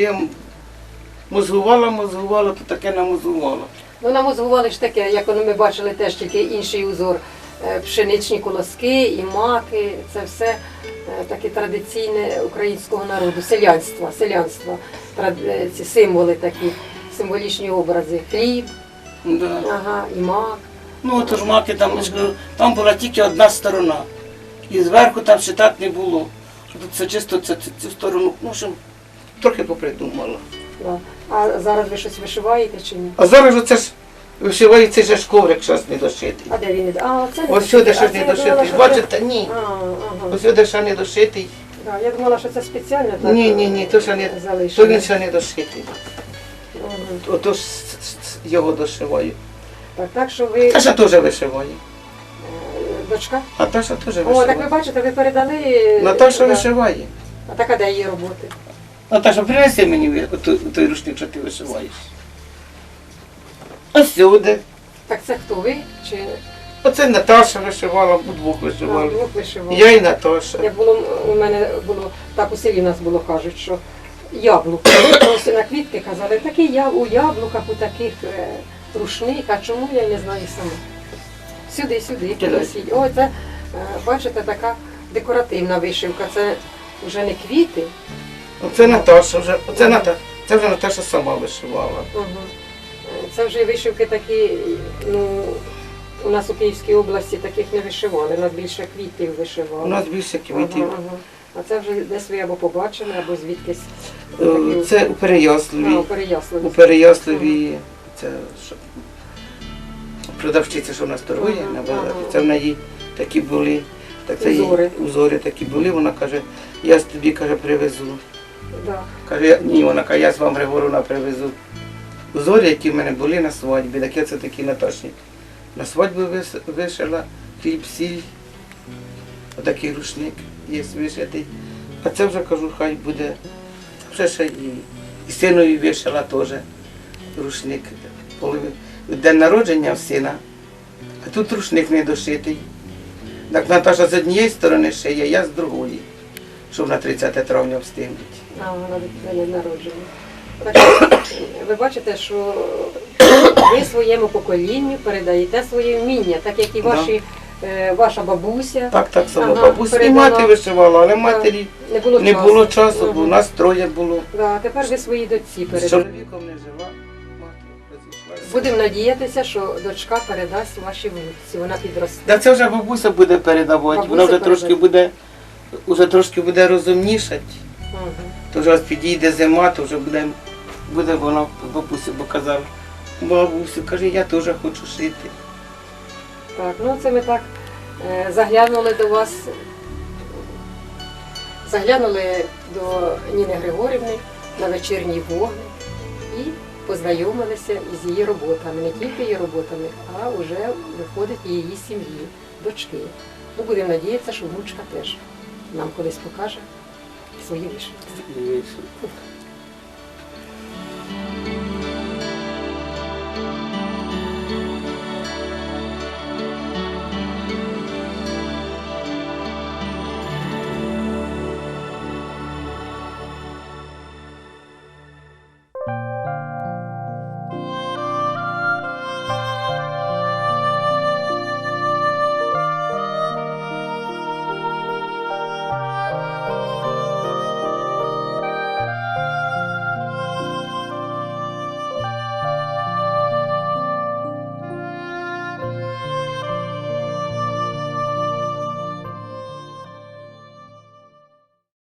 Я мозгувала, мозгувала, то таке намозгувала. Ну, нам узгували ж таке, як ми бачили теж тільки інший узор. Е, Пшеничні колоски і маки, це все е, таке традиційне українського народу, селянства, селянства, е, ці символи такі, символічні образи. Хліб, Да. ага, і мак. Ну, то ж маки там, там була тільки одна сторона. І зверху там ще так не було. Тут це чисто це, цю сторону, ну, трохи попридумала. Да. А зараз ви щось вишиваєте чи ні? А зараз оце ж вишиває цей же ж коврик щось не дошитий. А де він? А, це не Ось сюди щось не дошитий. Бачите, ні. А, ага. Ось сюди ще не дошитий. Да, я думала, що це спеціально так. Ні, ні, ні, то ще не, то він ще не дошитий. Мгм. Ото ж с- с- його дошиваю. Так, так що ви Таша теж вишиває. е, дочка? А Таша теж О, так ви вишиває. бачите, ви передали. Наташа да. вишиває. А так, а де її роботи? Наташа, принеси мені той, той рушник, що ти вишиваєш. Ось сюди. Так це хто ви? Чи Оце Наташа вишивала, удвох а, вишивали. двох вишивали? Я і Наташа. Як було у мене було так у селі нас було кажуть, що яблуко. Ось на квітки казали, такі я у яблуках, у таких е, рушник, а чому я не знаю сама. Сюди, сюди, принесіть. О, це, е, бачите, така декоративна вишивка. Це вже не квіти. Оце Наташа вже. Оце Ната. Це вже Наташа сама вишивала. Це вже вишивки такі, ну, у нас у Київській області таких не вишивали, у нас більше квітів вишивали. У нас більше квітів. Ага, ага. А це вже десь ви або побачили, або звідкись. Е, Це у а, Переяславі. У Переяславі. Це що? Продавчиця, що в нас торгує Ага, на базарі. ага. Це в неї такі були. Так це Узори. узори такі були. Вона каже, я тобі каже, привезу. Да. Каже, ні, вона каже, я з вам Григоровна привезу узори, які в мене були на свадьбі. Так я це такі Наташні. На свадьбу вишила хліб, сіль, отакий рушник є вишитий. А це вже кажу, хай буде. Вже ще і, і синові вишила теж рушник. День народження в сина, а тут рушник не дошитий. Так Наташа з однієї сторони шиє, я з другої, щоб на 30 травня встигнути. А, вона день народження. Ви бачите, що ви своєму поколінню передаєте своє вміння, так як і ваші, е, ваша бабуся. Так, так само. Ага, Бабуся і мати вишивала, але матері Не було не часу. було часу, бо у нас троє було. Да, тепер ви своїй дочці З передаєте. чоловіком не жила, мати. Будемо надіятися, що дочка передасть вашій внуці, вона підросте. Да це вже бабуся буде передавати, Бабуся вона вже передає. трошки буде, вже трошки буде розумнішати. Ага. То вже підійде зима, то вже буде, буде вона бабусі, бо казав, бабусю, каже, я теж хочу шити. Так, ну це ми так е, заглянули до вас, заглянули до Ніни Григорівни на вечірній вогник і познайомилися із її роботами, не тільки її роботами, а вже виходить і її сім'ї, дочки. Ну, будемо надіятися, що внучка теж нам колись покаже свої вишивки.